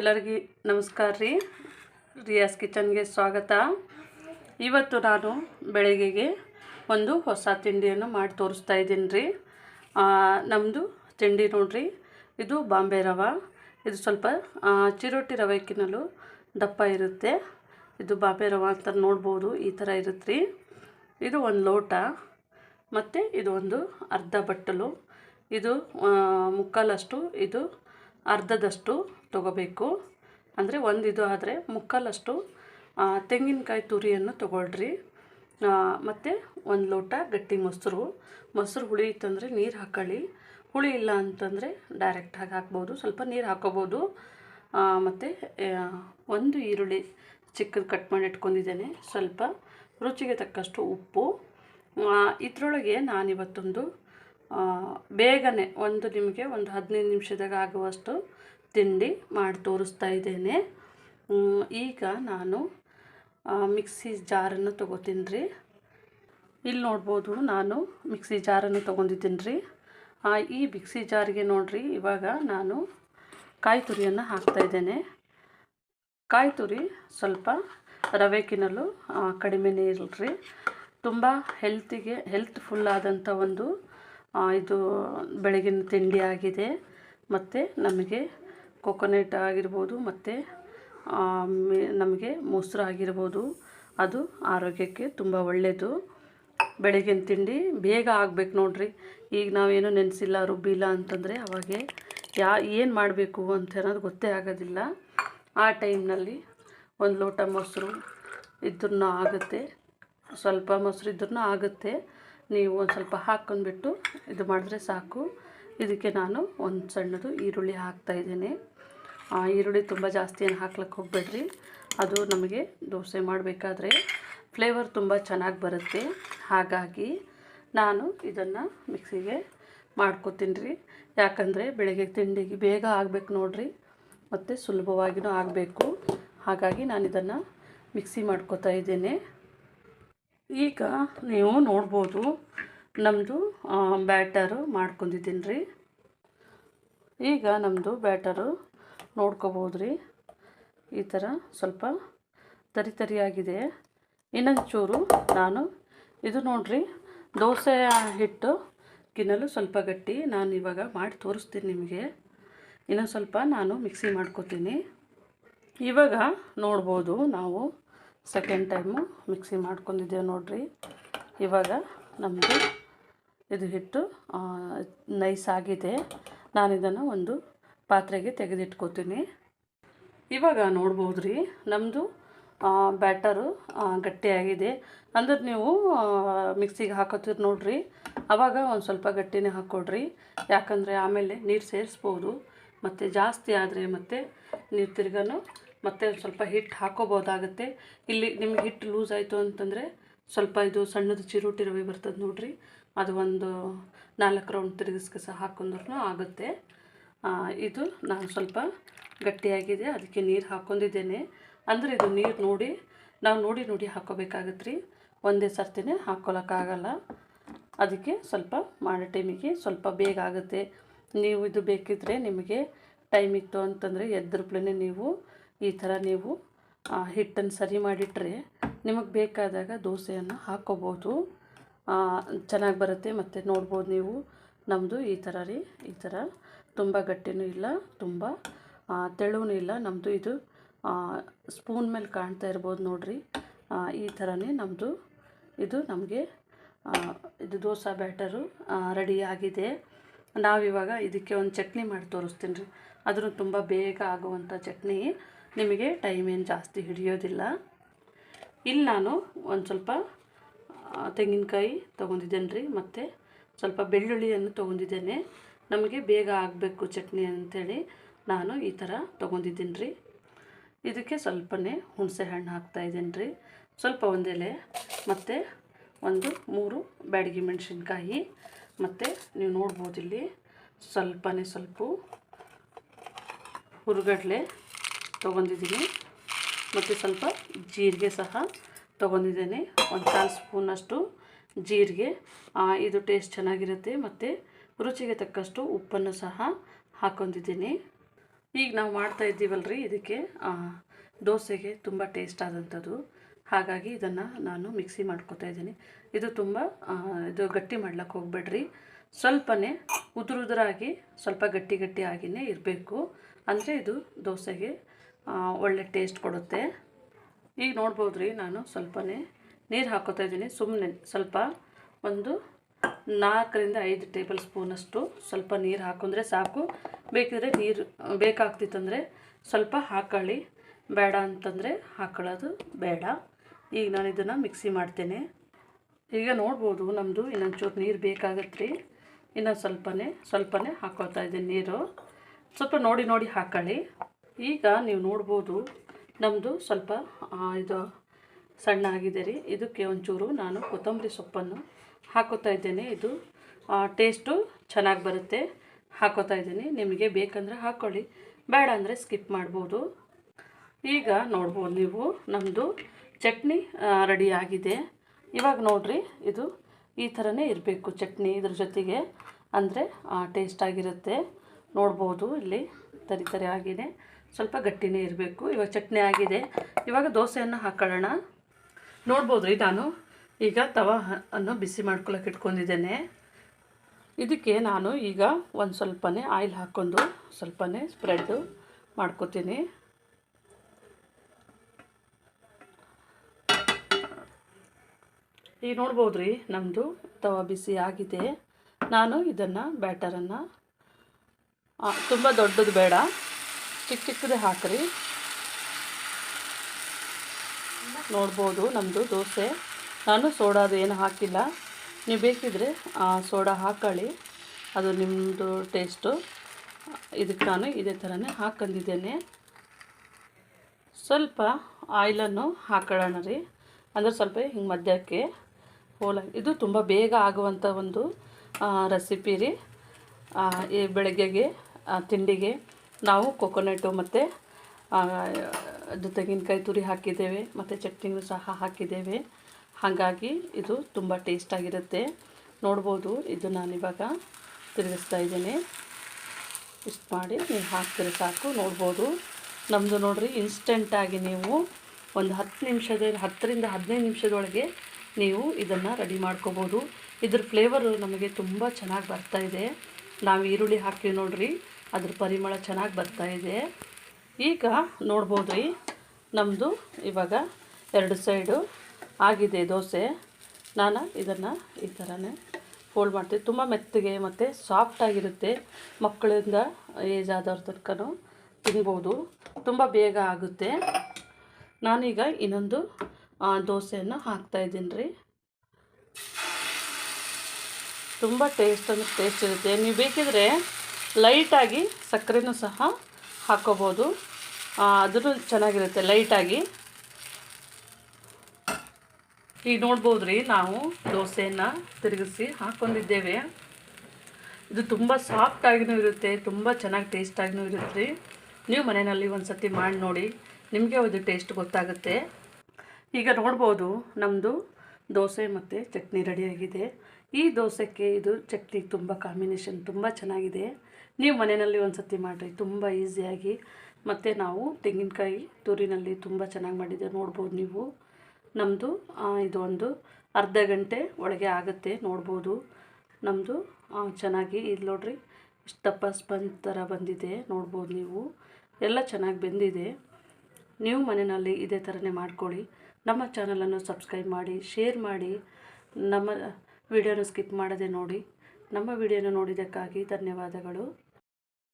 ಎಲ್ಲರಿಗೂ ನಮಸ್ಕಾರ ರೀ. ರಿಯಾಸ್ ಕಿಚನ್ಗೆ ಸ್ವಾಗತ. ಇವತ್ತು ನಾನು ಬೆಳಗ್ಗೆಗೆ ಒಂದು ಹೊಸ ತಿಂಡಿಯನ್ನು ಮಾಡಿ ತೋರಿಸ್ತಾ ಇದ್ದೀನಿ ರೀ. ನಮ್ಮದು ತಿಂಡಿ ನೋಡ್ರಿ. ಇದು ಬಾಂಬೆ ರವೆ. ಇದು ಸ್ವಲ್ಪ ಚಿರೋಟಿ ರವೆಕ್ಕಿನಲ್ಲೂ ದಪ್ಪ ಇರುತ್ತೆ. ಇದು ಬಾಂಬೆ ರವ ಅಂತ ನೋಡ್ಬೋದು, ಈ ಥರ ಇರುತ್ತೆ ರೀ ಇದು ಒಂದು ಲೋಟ. ಮತ್ತು ಇದು ಒಂದು ಅರ್ಧ ಬಟ್ಟಲು. ಇದು ಮುಕ್ಕಾಲಷ್ಟು, ಇದು ಅರ್ಧದಷ್ಟು ತೊಗೋಬೇಕು. ಅಂದರೆ ಒಂದು ಇದು ಆದರೆ ಮುಕ್ಕಾಲಷ್ಟು ತೆಂಗಿನಕಾಯಿ ತುರಿಯನ್ನು ತಗೊಳ್ರಿ. ಮತ್ತು ಒಂದು ಲೋಟ ಗಟ್ಟಿ ಮೊಸರು. ಮೊಸರು ಹುಳಿ ಇತ್ತಂದರೆ ನೀರು ಹಾಕೊಳ್ಳಿ. ಹುಳಿ ಇಲ್ಲ ಅಂತಂದರೆ ಡೈರೆಕ್ಟಾಗಿ ಹಾಕ್ಬೋದು. ಸ್ವಲ್ಪ ನೀರು ಹಾಕೋಬೋದು. ಮತ್ತು ಒಂದು ಈರುಳ್ಳಿ ಚಿಕ್ಕದು ಕಟ್ ಮಾಡಿ ಇಟ್ಕೊಂಡಿದ್ದೇನೆ. ಸ್ವಲ್ಪ ರುಚಿಗೆ ತಕ್ಕಷ್ಟು ಉಪ್ಪು. ಇದರೊಳಗೆ ನಾನಿವತ್ತೊಂದು ಬೇಗನೆ ಒಂದು ನಿಮಗೆ ಒಂದು ಹದಿನೈದು ನಿಮಿಷದಾಗ ಆಗುವಷ್ಟು ತಿಂಡಿ ಮಾಡಿ ತೋರಿಸ್ತಾ ಇದ್ದೇನೆ. ಈಗ ನಾನು ಮಿಕ್ಸಿ ಜಾರನ್ನು ತೊಗೋತೀನಿ ರೀ ಇಲ್ಲಿ ನೋಡ್ಬೋದು ನಾನು ಮಿಕ್ಸಿ ಜಾರನ್ನು ತೊಗೊಂಡಿದ್ದೀನಿ ರೀ ಈ ಮಿಕ್ಸಿ ಜಾರಿಗೆ ನೋಡ್ರಿ, ಇವಾಗ ನಾನು ಕಾಯಿ ತುರಿಯನ್ನು ಹಾಕ್ತಾಯಿದ್ದೇನೆ ಕಾಯಿ ತುರಿ ಸ್ವಲ್ಪ ರವೆಕಿನಲ್ಲೂ ಕಡಿಮೆನೇ ಇರಲ್ರಿ. ತುಂಬ ಹೆಲ್ತಿಗೆ ಹೆಲ್ತ್ಫುಲ್ ಆದಂಥ ಒಂದು ಇದು ಬೆಳಗಿನ ತಿಂಡಿ ಆಗಿದೆ. ಮತ್ತು ನಮಗೆ ಕೊಕೊನೆಟ್ ಆಗಿರ್ಬೋದು ಮತ್ತು ನಮಗೆ ಮೊಸರು ಆಗಿರ್ಬೋದು. ಅದು ಆರೋಗ್ಯಕ್ಕೆ ತುಂಬ ಒಳ್ಳೆಯದು ಬೆಳಗಿನ ತಿಂಡಿ ಬೇಗ ಆಗ್ಬೇಕು ನೋಡ್ರಿ. ಈಗ ನಾವೇನು ನೆನೆಸಿಲ್ಲ, ರುಬ್ಬಿಲ್ಲ ಅಂತಂದರೆ ಅವಾಗೆ ಯಾ, ಏನು ಮಾಡಬೇಕು ಅಂತ ಅನ್ನೋದು ಗೊತ್ತೇ ಆಗೋದಿಲ್ಲ. ಆ ಟೈಮ್ನಲ್ಲಿ ಒಂದು ಲೋಟ ಮೊಸರು ಇದ್ರೂ ಆಗುತ್ತೆ. ಸ್ವಲ್ಪ ಮೊಸರು ಇದ್ರೂ ಆಗುತ್ತೆ. ನೀವು ಒಂದು ಸ್ವಲ್ಪ ಹಾಕ್ಕೊಂಡ್ಬಿಟ್ಟು ಇದು ಮಾಡಿದ್ರೆ ಸಾಕು. ಇದಕ್ಕೆ ನಾನು ಒಂದು ಸಣ್ಣದು ಈರುಳ್ಳಿ ಹಾಕ್ತಾಯಿದ್ದೀನಿ ಈರುಳ್ಳಿ ತುಂಬ ಜಾಸ್ತಿ ಏನು ಹಾಕ್ಲಿಕ್ಕೆ ಹೋಗಬೇಡ್ರಿ. ಅದು ನಮಗೆ ದೋಸೆ ಮಾಡಬೇಕಾದ್ರೆ ಫ್ಲೇವರ್ ತುಂಬ ಚೆನ್ನಾಗಿ ಬರುತ್ತೆ. ಹಾಗಾಗಿ ನಾನು ಇದನ್ನು ಮಿಕ್ಸಿಗೆ ಮಾಡ್ಕೋತೀನಿ ರೀ. ಯಾಕಂದರೆ ಬೆಳಗ್ಗೆ ತಿಂಡಿಗೆ ಬೇಗ ಆಗಬೇಕು ನೋಡ್ರಿ. ಮತ್ತು ಸುಲಭವಾಗಿಯೂ ಆಗಬೇಕು. ಹಾಗಾಗಿ ನಾನು ಇದನ್ನು ಮಿಕ್ಸಿ ಮಾಡ್ಕೊತಾ ಇದ್ದೇನೆ. ಈಗ ನೀವು ನೋಡ್ಬೋದು ನಮ್ಮದು ಬ್ಯಾಟರು ಮಾಡ್ಕೊಂಡಿದ್ದೀನಿ ರೀ. ಈಗ ನಮ್ಮದು ಬ್ಯಾಟರು ನೋಡ್ಕೋಬೋದು ರೀ ಈ ಥರ ಸ್ವಲ್ಪ ತರಿ ತರಿಯಾಗಿದೆ. ಇನ್ನೊಂದು ಚೂರು ನಾನು ಇದು ನೋಡ್ರಿ, ದೋಸೆ ಹಿಟ್ಟು ಕಿನ್ನಲು ಸ್ವಲ್ಪ ಗಟ್ಟಿ ನಾನು ಇವಾಗ ಮಾಡಿ ತೋರಿಸ್ತೀನಿ ನಿಮಗೆ. ಇನ್ನೊಂದು ಸ್ವಲ್ಪ ನಾನು ಮಿಕ್ಸಿ ಮಾಡ್ಕೋತೀನಿ. ಇವಾಗ ನೋಡ್ಬೋದು ನಾವು ಸೆಕೆಂಡ್ ಟೈಮು ಮಿಕ್ಸಿ ಮಾಡ್ಕೊಂಡಿದ್ದೇವೆ ನೋಡ್ರಿ. ಇವಾಗ ನಮ್ಮದು ಇದು ಹಿಟ್ಟು ನೈಸ್ ಆಗಿದೆ. ನಾನಿದನ್ನು ಒಂದು ಪಾತ್ರೆಗೆ ತೆಗೆದಿಟ್ಕೋತೀನಿ. ಇವಾಗ ನೋಡ್ಬೋದು ರೀ ನಮ್ಮದು ಬ್ಯಾಟರು ಗಟ್ಟಿಯಾಗಿದೆ. ಅಂದ್ರೆ ನೀವು ಮಿಕ್ಸಿಗೆ ಹಾಕೋತೀರಿ ನೋಡ್ರಿ. ಆವಾಗ ಒಂದು ಸ್ವಲ್ಪ ಗಟ್ಟಿನೇ ಹಾಕ್ಕೊಡ್ರಿ ಯಾಕಂದರೆ ಆಮೇಲೆ ನೀರು ಸೇರಿಸ್ಬೋದು. ಮತ್ತು ಜಾಸ್ತಿ ಆದರೆ ಮತ್ತು ನೀರು ತಿರ್ಗನು ಮತ್ತೆ ಸ್ವಲ್ಪ ಹಿಟ್ಟು ಹಾಕೋಬೋದಾಗುತ್ತೆ. ಇಲ್ಲಿ ನಿಮ್ಗೆ ಹಿಟ್ಟು ಲೂಸ್ ಆಯಿತು ಅಂತಂದರೆ ಸ್ವಲ್ಪ ಇದು ಸಣ್ಣದು ಚಿರೋಟಿ ರವೆ ಬರ್ತದೆ ನೋಡ್ರಿ. ಅದು ಒಂದು ನಾಲ್ಕು ರೌಂಡ್ ತಿರುಗಿಸ್ಕೆ ಸಹ ಹಾಕೊಂಡ್ರೂ ಆಗುತ್ತೆ. ಇದು ನಾನು ಸ್ವಲ್ಪ ಗಟ್ಟಿಯಾಗಿದೆ, ಅದಕ್ಕೆ ನೀರು ಹಾಕ್ಕೊಂಡಿದ್ದೇನೆ. ಅಂದರೆ ಇದು ನೀರು ನೋಡಿ, ನಾವು ನೋಡಿ ನೋಡಿ ಹಾಕ್ಕೋಬೇಕಾಗತ್ತೆ ರೀ. ಒಂದೇ ಸರ್ತಿನೇ ಹಾಕ್ಕೊಳಕ್ಕಾಗಲ್ಲ. ಅದಕ್ಕೆ ಸ್ವಲ್ಪ ಮಾಡೋ ಟೈಮಿಗೆ ಸ್ವಲ್ಪ ಬೇಗ ಆಗುತ್ತೆ. ನೀವು ಇದು ಬೇಕಿದ್ದರೆ ನಿಮಗೆ ಟೈಮ್ ಇತ್ತು ಅಂತಂದರೆ ಎದ್ರಪ್ಲೇ ನೀವು ಈ ಥರ ನೀವು ಹಿಟ್ಟನ್ನು ಸರಿ ಮಾಡಿಟ್ರೆ ನಿಮಗೆ ಬೇಕಾದಾಗ ದೋಸೆಯನ್ನು ಹಾಕ್ಕೋಬೋದು. ಚೆನ್ನಾಗಿ ಬರುತ್ತೆ. ಮತ್ತು ನೋಡ್ಬೋದು ನೀವು ನಮ್ಮದು ಈ ಥರ ರೀ, ಈ ಥರ ತುಂಬ ಗಟ್ಟಿನೂ ಇಲ್ಲ, ತುಂಬ ತೆಳುವೂ ಇಲ್ಲ. ನಮ್ಮದು ಇದು ಸ್ಪೂನ್ ಮೇಲೆ ಕಾಣ್ತಾ ಇರ್ಬೋದು ನೋಡ್ರಿ. ಈ ಥರನೇ ನಮ್ಮದು ಇದು ನಮಗೆ ಇದು ದೋಸೆ ಬ್ಯಾಟರು ರೆಡಿ ಆಗಿದೆ. ನಾವಿವಾಗ ಇದಕ್ಕೆ ಒಂದು ಚಟ್ನಿ ಮಾಡಿ ತೋರಿಸ್ತೀನಿ ರೀ. ಅದನ್ನು ತುಂಬ ಬೇಗ ಆಗುವಂಥ ಚಟ್ನಿ. ನಿಮಗೆ ಟೈಮ್ ಏನು ಜಾಸ್ತಿ ಹಿಡಿಯೋದಿಲ್ಲ. ಇಲ್ಲಿ ನಾನು ಒಂದು ಸ್ವಲ್ಪ ತೆಂಗಿನಕಾಯಿ ತೊಗೊಂಡಿದ್ದೇನೆ ರೀ. ಮತ್ತು ಸ್ವಲ್ಪ ಬೆಳ್ಳುಳ್ಳಿಯನ್ನು ತೊಗೊಂಡಿದ್ದೇನೆ. ನಮಗೆ ಬೇಗ ಆಗಬೇಕು ಚಟ್ನಿ ಅಂಥೇಳಿ ನಾನು ಈ ಥರ ತೊಗೊಂಡಿದ್ದೀನಿ ರೀ ಇದಕ್ಕೆ ಸ್ವಲ್ಪನೇ ಹುಣಸೆ ಹಣ್ಣು ಹಾಕ್ತಾಯಿದ್ದೀನಿ ರೀ ಸ್ವಲ್ಪ ಒಂದೆಲೆ, ಮತ್ತು ಒಂದು ಮೂರು ಬ್ಯಾಡಗಿ ಮೆಣಸಿನ್ಕಾಯಿ, ಮತ್ತು ನೀವು ನೋಡ್ಬೋದು ಇಲ್ಲಿ ಸ್ವಲ್ಪನೇ ಸ್ವಲ್ಪ ಹುರುಗಡಲೆ ತೊಗೊಂಡಿದ್ದೀನಿ. ಮತ್ತು ಸ್ವಲ್ಪ ಜೀರಿಗೆ ಸಹ ತೊಗೊಂಡಿದ್ದೇನೆ. ಒಂದು ಕಾಲು ಸ್ಪೂನಷ್ಟು ಜೀರಿಗೆ. ಇದು ಟೇಸ್ಟ್ ಚೆನ್ನಾಗಿರುತ್ತೆ. ಮತ್ತು ರುಚಿಗೆ ತಕ್ಕಷ್ಟು ಉಪ್ಪನ್ನು ಸಹ ಹಾಕ್ಕೊಂಡಿದ್ದೀನಿ. ಈಗ ನಾವು ಮಾಡ್ತಾ ಇದ್ದೀವಲ್ರಿ ಇದಕ್ಕೆ ದೋಸೆಗೆ ತುಂಬ ಟೇಸ್ಟ್ ಆದಂಥದ್ದು. ಹಾಗಾಗಿ ಇದನ್ನು ನಾನು ಮಿಕ್ಸಿ ಮಾಡ್ಕೊತಾ ಇದ್ದೀನಿ. ಇದು ತುಂಬ ಇದು ಗಟ್ಟಿ ಮಾಡ್ಲಿಕ್ಕೆ ಹೋಗ್ಬೇಡ್ರಿ. ಸ್ವಲ್ಪನೇ ಉದುರುದುರಾಗಿ, ಸ್ವಲ್ಪ ಗಟ್ಟಿ ಗಟ್ಟಿ ಆಗಿಯೇ ಇರಬೇಕು. ಅಂದರೆ ಇದು ದೋಸೆಗೆ ಒಳ್ಳೆ ಟೇಸ್ಟ್ ಕೊಡುತ್ತೆ. ಈಗ ನೋಡ್ಬೋದು ರೀ ನಾನು ಸ್ವಲ್ಪನೇ ನೀರು ಹಾಕೋತಾ ಇದ್ದೀನಿ. ಸುಮ್ಮನೆ ಸ್ವಲ್ಪ ಒಂದು ನಾಲ್ಕರಿಂದ ಐದು ಟೇಬಲ್ ಸ್ಪೂನಷ್ಟು ಸ್ವಲ್ಪ ನೀರು ಹಾಕೊಂಡ್ರೆ ಸಾಕು. ಬೇಕಿದ್ರೆ ನೀರು, ಬೇಕಾಗ್ತಿತ್ತಂದರೆ ಸ್ವಲ್ಪ ಹಾಕೊಳ್ಳಿ. ಬೇಡ ಅಂತಂದರೆ ಹಾಕೊಳ್ಳೋದು ಬೇಡ. ಈಗ ನಾನು ಇದನ್ನು ಮಿಕ್ಸಿ ಮಾಡ್ತೇನೆ. ಈಗ ನೋಡ್ಬೋದು ನಮ್ಮದು ಇನ್ನೊಂಚೂರು ನೀರು ಬೇಕಾಗತ್ತೆ ರೀ ಇನ್ನೊಂದು ಸ್ವಲ್ಪನೇ ಸ್ವಲ್ಪನೇ ಹಾಕೋತಾ ಇದ್ದೀನಿ ನೀರು. ಸ್ವಲ್ಪ ನೋಡಿ ನೋಡಿ ಹಾಕೊಳ್ಳಿ. ಈಗ ನೀವು ನೋಡ್ಬೋದು ನಮ್ಮದು ಸ್ವಲ್ಪ ಇದು ಸಣ್ಣ ಆಗಿದೆ ರೀ. ಇದಕ್ಕೆ ಒಂಚೂರು ನಾನು ಕೊತ್ತಂಬರಿ ಸೊಪ್ಪನ್ನು ಹಾಕೋತಾ ಇದ್ದೇನೆ. ಇದು ಟೇಸ್ಟು ಚೆನ್ನಾಗಿ ಬರುತ್ತೆ. ಹಾಕೋತಾ ಇದ್ದೀನಿ. ನಿಮಗೆ ಬೇಕಂದರೆ ಹಾಕ್ಕೊಳ್ಳಿ ಬೇಡ ಅಂದರೆ ಸ್ಕಿಪ್ ಮಾಡ್ಬೋದು. ಈಗ ನೋಡ್ಬೋದು ನೀವು ನಮ್ಮದು ಚಟ್ನಿ ರೆಡಿ ಆಗಿದೆ. ಇವಾಗ ನೋಡ್ರಿ, ಇದು ಈ ಥರನೇ ಇರಬೇಕು ಚಟ್ನಿ ಇದ್ರ ಜೊತೆಗೆ. ಅಂದರೆ ಟೇಸ್ಟ್ ಆಗಿರುತ್ತೆ. ನೋಡ್ಬೋದು ಇಲ್ಲಿ, ತರಿ ತರಿ ಆಗಿದೆ. ಸ್ವಲ್ಪ ಗಟ್ಟಿನೇ ಇರಬೇಕು. ಇವಾಗ ಚಟ್ನಿ ಆಗಿದೆ. ಇವಾಗ ದೋಸೆಯನ್ನು ಹಾಕೊಳ್ಳೋಣ. ನೋಡ್ಬೋದು ನಾನು? ಈಗ ತವ ಅನ್ನು ಬಿಸಿ ಮಾಡ್ಕೊಳಕ್ಕೆ ಇಟ್ಕೊಂಡಿದ್ದೇನೆ. ಇದಕ್ಕೆ ನಾನು ಈಗ ಒಂದು ಸ್ವಲ್ಪನೇ ಆಯಿಲ್ ಹಾಕ್ಕೊಂಡು ಸ್ವಲ್ಪನೇ ಸ್ಪ್ರೆಡ್ಡು ಮಾಡ್ಕೋತೀನಿ. ಈಗ ನೋಡ್ಬೋದು ರೀ ನಮ್ಮದು ತವ ಬಿಸಿ ಆಗಿದೆ. ನಾನು ಇದನ್ನು ಬ್ಯಾಟರನ್ನು ತುಂಬ ದೊಡ್ಡದು ಬೇಡ, ಚಿಕ್ಕ ಚಿಕ್ಕದೇ ಹಾಕ್ರಿ. ನೋಡ್ಬೋದು ನಮ್ಮದು ದೋಸೆ. ನಾನು ಸೋಡಾದು ಏನು ಹಾಕಿಲ್ಲ. ನೀವು ಬೇಕಿದ್ರೆ ಆ, ಸೋಡಾ ಹಾಕೊಳ್ಳಿ. ಅದು ನಿಮ್ಮದು ಟೇಸ್ಟು. ಇದಕ್ಕೆ ನಾನು ಇದೇ ಥರನೇ ಹಾಕೊಂಡಿದ್ದೇನೆ. ಸ್ವಲ್ಪ ಆಯಿಲನ್ನು ಹಾಕೊಳ್ಳೋಣ ರೀ. ಅಂದರೆ ಸ್ವಲ್ಪ ಹಿಂಗೆ ಮಧ್ಯಕ್ಕೆ ಹೋಲ ಇದು ತುಂಬ ಬೇಗ ಆಗುವಂಥ ಒಂದು ರೆಸಿಪಿ ರೀ. ಈ ಬೆಳಗ್ಗೆಗೆ ತಿಂಡಿಗೆ ನಾವು ಕೊಕೊನೆಟು ಮತ್ತು ಅದು ತೆಂಗಿನಕಾಯಿ ತುರಿ ಹಾಕಿದ್ದೇವೆ ಮತ್ತು ಚಟ್ನಿನೂ ಸಹ ಹಾಕಿದ್ದೇವೆ. ಹಾಗಾಗಿ ಇದು ತುಂಬ ಟೇಸ್ಟಾಗಿರುತ್ತೆ ನೋಡ್ಬೋದು, ಇದು ನಾನಿವಾಗ ತಿರುಗಿಸ್ತಾ ಇದ್ದೀನಿ. ಇಷ್ಟು ಮಾಡಿ ನೀವು ಹಾಕ್ತೀರಿ ಸಾಕು, ನೋಡ್ಬೋದು. ನಮ್ಮದು ನೋಡಿರಿ ಇನ್ಸ್ಟೆಂಟಾಗಿ ನೀವು ಒಂದು ಹತ್ತು ನಿಮಿಷದ, ಹತ್ತರಿಂದ ಹದಿನೈದು ನಿಮಿಷದೊಳಗೆ ನೀವು ಇದನ್ನು ರೆಡಿ ಮಾಡ್ಕೋಬೋದು. ಇದ್ರ ಫ್ಲೇವರು ನಮಗೆ ತುಂಬ ಚೆನ್ನಾಗಿ ಬರ್ತಾ ಇದೆ. ನಾವು ಈರುಳ್ಳಿ ಹಾಕ್ತೀವಿ ನೋಡಿರಿ, ಅದ್ರ ಪರಿಮಳ ಚೆನ್ನಾಗಿ ಬರ್ತಾ ಇದೆ. ಈಗ ನೋಡ್ಬೋದು ರೀ ನಮ್ಮದು ಇವಾಗ ಎರಡು ಸೈಡು ಆಗಿದೆ ದೋಸೆ. ನಾನು ಇದನ್ನು ಈ ಥರನೇ ಫೋಲ್ಡ್ ಮಾಡ್ತೀವಿ ತುಂಬ ಮೆತ್ತಗೆ ಮತ್ತು ಸಾಫ್ಟಾಗಿರುತ್ತೆ ಮಕ್ಕಳಿಂದ ಏಜ್ ಆದವ್ರ ತನಕನೂ ತಿನ್ಬೋದು. ತುಂಬ ಬೇಗ ಆಗುತ್ತೆ. ನಾನೀಗ ಇನ್ನೊಂದು ದೋಸೆಯನ್ನು ಹಾಕ್ತಾಯಿದ್ದೀನಿ ರೀ. ತುಂಬ ಟೇಸ್ಟ್ ಅಂದರೆ ಟೇಸ್ಟ್ ಇರುತ್ತೆ. ನೀವು ಬೇಕಿದ್ರೆ ಲೈಟಾಗಿ ಸಕ್ಕರೆನೂ ಸಹ ಹಾಕೋಬೋದು. ಅದನ್ನು ಚೆನ್ನಾಗಿರುತ್ತೆ ಲೈಟಾಗಿ ಈಗ ನೋಡ್ಬೋದು ರೀ ನಾವು ದೋಸೆಯನ್ನು ತಿರುಗಿಸಿ ಹಾಕ್ಕೊಂಡಿದ್ದೇವೆ ಇದು ತುಂಬ ಸಾಫ್ಟಾಗಿಯೂ ಇರುತ್ತೆ, ತುಂಬ ಚೆನ್ನಾಗಿ ಟೇಸ್ಟಾಗಿಯೂ ಇರುತ್ತೆ. ರೀ ನೀವು ಮನೆಯಲ್ಲಿ ಒಂದು ಸತಿ ಮಾಡಿ ನೋಡಿ, ನಿಮಗೆ ಅದು ಟೇಸ್ಟ್ ಗೊತ್ತಾಗುತ್ತೆ. ಈಗ ನೋಡ್ಬೋದು ನಮ್ಮದು ದೋಸೆ ಮತ್ತು ಚಟ್ನಿ ರೆಡಿಯಾಗಿದೆ ಈ ದೋಸೆಗೆ ಇದು ಚಟ್ನಿ ತುಂಬ ಕಾಂಬಿನೇಷನ್ ತುಂಬ ಚೆನ್ನಾಗಿದೆ. ನೀವು ಮನೆಯಲ್ಲಿ ಒಂದು ಸತಿ ಮಾಡಿರಿ, ತುಂಬ ಈಸಿಯಾಗಿ ಮತ್ತು ನಾವು ತೆಂಗಿನಕಾಯಿ ತುರಿನಲ್ಲಿ ತುಂಬ ಚೆನ್ನಾಗಿ ಮಾಡಿದ್ದೆ ನೋಡ್ಬೋದು ನೀವು. ನಮ್ಮದು ಇದು ಒಂದು ಅರ್ಧ ಗಂಟೆ ಒಳಗೆ ಆಗುತ್ತೆ ನೋಡ್ಬೋದು. ನಮ್ಮದು ಚೆನ್ನಾಗಿ ಇದು ನೋಡ್ರಿ, ಇಷ್ಟು ದಪ್ಪ ಸ್ಪಂಜ್ ಥರ ಬಂದಿದೆ ನೋಡ್ಬೋದು ನೀವು. ಎಲ್ಲ ಚೆನ್ನಾಗಿ ಬೆಂದಿದೆ. ನೀವು ಮನೆಯಲ್ಲಿ ಇದೇ ಥರನೇ ಮಾಡ್ಕೊಳ್ಳಿ. ನಮ್ಮ ಚಾನಲನ್ನು ಸಬ್ಸ್ಕ್ರೈಬ್ ಮಾಡಿ, ಶೇರ್ ಮಾಡಿ. ನಮ್ಮ ವಿಡಿಯೋನ ಸ್ಕಿಪ್ ಮಾಡದೆ ನೋಡಿ. ನಮ್ಮ ವಿಡಿಯೋನ ನೋಡಿದ್ದಕ್ಕಾಗಿ ಧನ್ಯವಾದಗಳು.